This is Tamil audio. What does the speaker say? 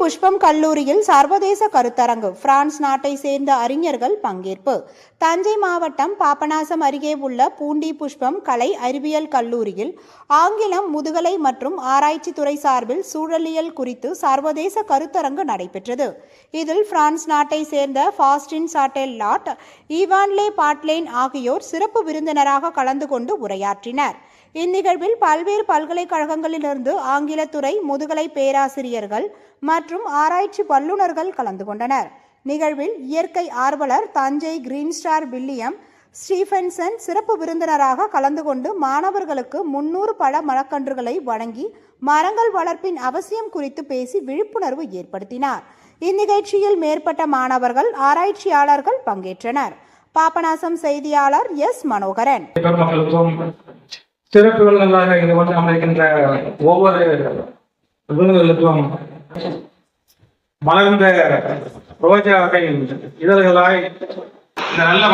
புஷ்பம் கல்லூரியில் சர்வதேச கருத்தரங்கு பிரான்ஸ் நாட்டை சேர்ந்த அறிஞர்கள் பங்கேற்பு. தஞ்சை மாவட்டம் பாபநாசம் அருகே உள்ள பூண்டி புஷ்பம் கலை அறிவியல் கல்லூரியில் ஆங்கிலம் முதுகலை மற்றும் ஆராய்ச்சி துறை சார்பில் சூழலியல் குறித்து சர்வதேச கருத்தரங்கு நடைபெற்றது. இதில் பிரான்ஸ் நாட்டை சேர்ந்த ஃபாஸ்டின் சாட்டெல் லாட் ஈவான்லே பாட்லேன் ஆகியோர் சிறப்பு விருந்தினராக கலந்து கொண்டு உரையாற்றினர். இந்நிகழ்வில் பல்வேறு பல்கலைக்கழகங்களிலிருந்து ஆங்கிலத்துறை முதுகலை பேராசிரியர்கள் மற்றும் ஆராய்ச்சி வல்லுநர்கள் கலந்து கொண்டனர். நிகழ்வில் இயற்கை ஆர்வலர் Thanjai green star William Stephenson சிறப்பு விருந்தினராக கலந்து கொண்டு மாணவர்களுக்கு முன்னூறு பழ மரக்கன்றுகளை வழங்கி மரங்கள் வளர்ப்பின் அவசியம் குறித்து பேசி விழிப்புணர்வு ஏற்படுத்தினார். இந்நிகழ்ச்சியில் மேற்பட்ட மாணவர்கள் ஆராய்ச்சியாளர்கள் பங்கேற்றனர். பாபநாசம் செய்தியாளர் எஸ். மனோகரன். சிறப்பு விருந்தினராக இங்கு வந்து அமர்கின்ற ஒவ்வொரு விருதுகளுக்கும் மலர்ந்த ரோஜாவின் இதழ்களாய் இந்த நல்ல